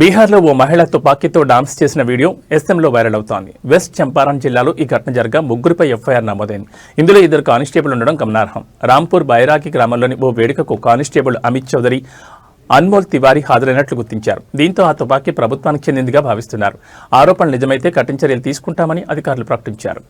బీహార్లో ఓ మహిళ తుపాకీతో డాన్స్ చేసిన వీడియో ఎస్ఎంలో వైరల్ అవుతోంది. వెస్ట్ చంపారణ్ జిల్లాలో ఈ ఘటన జరగా ముగ్గురిపై ఎఫ్ఐఆర్ నమోదైంది. ఇందులో ఇద్దరు కానిస్టేబుల్ ఉండడం గమనార్హం. రాంపూర్ బైరాగి గ్రామంలోని ఓ వేడుకకు కానిస్టేబుల్ అమిత్ చౌదరి అన్మోల్ తివారీ హాజరైనట్లు గుర్తించారు. దీంతో ఆ తుపాకీ ప్రభుత్వానికి చెందిందిగా భావిస్తున్నారు. ఆరోపణలు నిజమైతే కఠిన చర్యలు తీసుకుంటామని అధికారులు ప్రకటించారు.